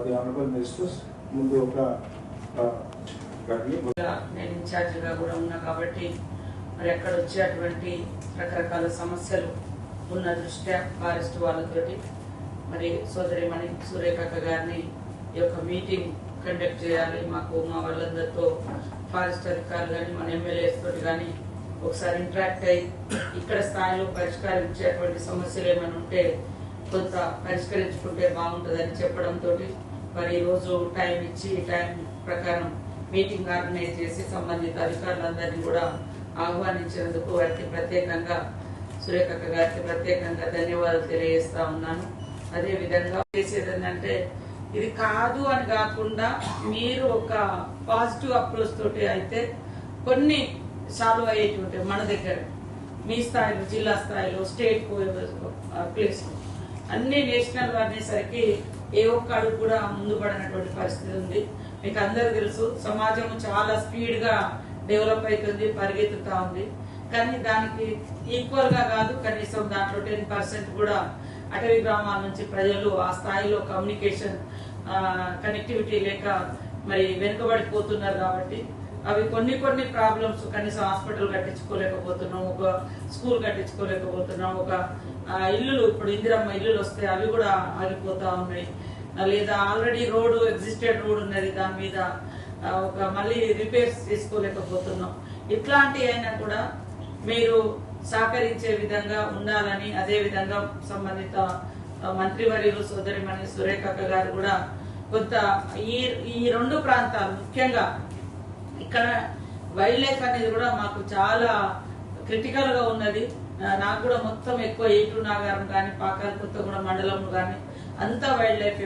The honourable ministers ముందు ఒక నేను ఇన్ఛార్జిగా కూడా ఉన్నా కాబట్టి మరి అక్కడ వచ్చేటువంటి రకరకాల సమస్యలు ఉన్న దృష్ట్యా ఫారెస్ట్ వాళ్ళతోటి మరి సోదరిమణి సూర్యకాక గారిని ఈ యొక్క మీటింగ్ కండక్ట్ చేయాలి. మాకు మా వాళ్ళందరితో ఫారెస్ట్ అధికారులు కానీ మన ఎమ్మెల్యేస్ తోటి కానీ ఒకసారి ఇంటరాక్ట్ అయ్యి ఇక్కడ స్థాయిలో పరిష్కరించేటువంటి సమస్యలు ఏమైనా ఉంటే కొంత పరిష్కరించుకుంటే బాగుంటుందని చెప్పడంతో మరి ఈరోజు రోజు టైం ఇచ్చి ఈ టైం ప్రకారం మీటింగ్ ఆర్గనైజ్ చేసి సంబంధిత అధికారులందరినీ కూడా ఆహ్వానించినందుకు వారికి ప్రత్యేకంగా సురేఖక్క గారికి ప్రత్యేకంగా ధన్యవాదాలు తెలియజేస్తా ఉన్నాను. అదేవిధంగా చేసేది ఏంటంటే ఇది కాదు అని కాకుండా మీరు ఒక పాజిటివ్ అప్రోచ్ తోటి అయితే కొన్ని సాల్వ్ అయ్యేటి ఉంటాయి మన దగ్గర మీ స్థాయిలో జిల్లా స్థాయిలో స్టేట్ ప్లేస్ అన్ని నేషనల్ అనేసరికి ఏ ఒక్క అడుగు కూడా ముందు పడినటువంటి పరిస్థితి ఉంది. మీకు అందరు తెలుసు సమాజం చాలా స్పీడ్గా డెవలప్ అవుతుంది పరిగెత్తుతా ఉంది. కానీ దానికి ఈక్వల్గా కాదు కనీసం దాంట్లో టెన్ పర్సెంట్ కూడా అటవీ గ్రామాల నుంచి ప్రజలు ఆ స్థాయిలో కమ్యూనికేషన్ కనెక్టివిటీ లేక మరి వెనుకబడిపోతున్నారు కాబట్టి అవి కొన్ని కొన్ని ప్రాబ్లమ్స్ కనీసం హాస్పిటల్ కట్టించుకోలేకపోతున్నాం ఒక స్కూల్ కట్టించుకోలేకపోతున్నాం ఒక ఇల్లులు ఇప్పుడు ఇందిరమ్మ ఇల్లులు వస్తే అవి కూడా ఆగిపోతా ఉన్నాయి. లేదా ఆల్రెడీ రోడ్డు ఎగ్జిస్టెడ్ రోడ్ ఉన్నది దాని మీద ఒక మళ్ళీ రిపేర్స్ తీసుకోలేకపోతున్నాం. ఇట్లాంటి అయినా కూడా మీరు సహకరించే విధంగా ఉండాలని అదే విధంగా సంబంధిత ఆ, మంత్రివర్యులు సోదరిమణి సురేఖక్క గారు కూడా కొంత ఈ ఈ రెండు ప్రాంతాలు ముఖ్యంగా ఇక్కడ వైల్డ్ లైఫ్ అనేది కూడా మాకు చాలా క్రిటికల్గా ఉన్నది. నాకు కూడా మొత్తం ఎక్కువ ఏటూ నాగారం కానీ పాకాల కొత్తగూడెం మండలం కానీ అంతా వైల్డ్ లైఫ్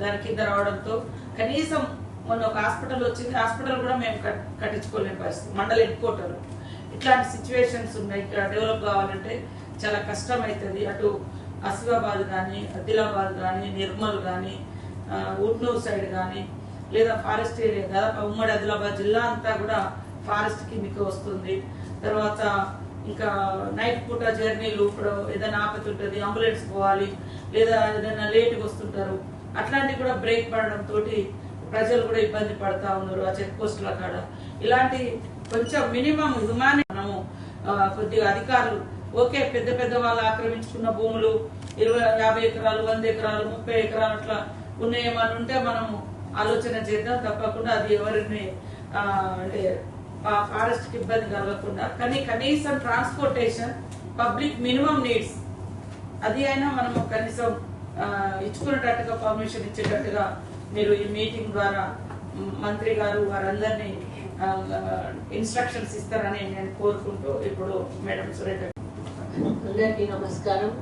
దాని కింద రావడంతో కనీసం మొన్న ఒక హాస్పిటల్ వచ్చింది. హాస్పిటల్ కూడా మేము కట్టించుకోలేని పరిస్థితి. మండల హెడ్ క్వార్టర్ ఇట్లాంటి సిచ్యువేషన్స్ ఉన్నాయి. ఇక్కడ డెవలప్ కావాలంటే చాలా కష్టం అవుతుంది అటు ఆసిఫాబాద్ కానీ ఆదిలాబాద్ కానీ నిర్మల్ కానీ ఉట్నూర్ సైడ్ కానీ లేదా ఫారెస్ట్ ఏరియా దాదాపు ఉమ్మడి ఆదిలాబాద్ జిల్లా అంతా కూడా ఫారెస్ట్ కిందికి వస్తుంది. తర్వాత ఇంకా నైట్ పూట జర్నీలు ఇప్పుడు ఏదైనా ఆపతి ఉంటుంది అంబులెన్స్ పోవాలి లేదా ఏదైనా లేట్గా వస్తుంటారు అట్లాంటివి కూడా బ్రేక్ పడడం తోటి ప్రజలు కూడా ఇబ్బంది పడతా ఉన్నారు ఆ చెక్ పోస్టుల కాడ. ఇలాంటి కొంచెం మినిమం హ్యుమాని మనము కొద్దిగా అధికారులు ఓకే పెద్ద పెద్ద వాళ్ళు ఆక్రమించుకున్న భూములు ఇరవై యాభై ఎకరాలు వంద ఎకరాలు ముప్పై ఎకరాలు అట్లా ఉన్నాయేమని ఉంటే మనము ఆలోచన చేద్దాం తప్పకుండా అది ఎవరిని అంటే ఫారెస్ట్కి ఇబ్బంది కలగకుండా. కానీ కనీసం ట్రాన్స్పోర్టేషన్ పబ్లిక్ మినిమం నీడ్స్ అది అయినా మనము కనీసం ఇచ్చుకునేటట్టుగా పర్మిషన్ ఇచ్చేటట్టుగా మీరు ఈ మీటింగ్ ద్వారా మంత్రి గారు వారందరినీ ఇన్స్ట్రక్షన్స్ ఇస్తారని నేను కోరుకుంటూ ఇప్పుడు మేడం సురేఖ అందరికీ నమస్కారం.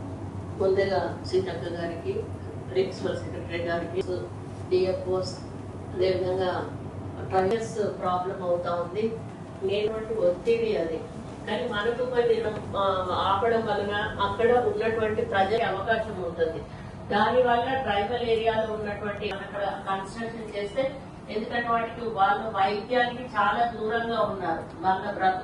ముందుగా సీతక్క గారికి ప్రిన్సిపల్ సెక్రటరీ గారికి. డిఎఫ్ఓస్ అదేవిధంగా ట్రయల్స్ ప్రాబ్లం అవుతా ఉంది. నేను ఒత్తిడి అది. కానీ మనకు కొన్ని ఆపడం వలన అక్కడ ఉన్నటువంటి ప్రజలకు అవకాశం ఉంటుంది. దాని వల్ల ట్రైబల్ ఏరియాలో ఉన్నటువంటి అక్కడ కన్స్ట్రక్షన్ చేస్తే ఎందుకంటే వాటికి వాళ్ళ వైద్యానికి చాలా దూరంగా ఉన్నారు. వాళ్ళ బ్రతుకు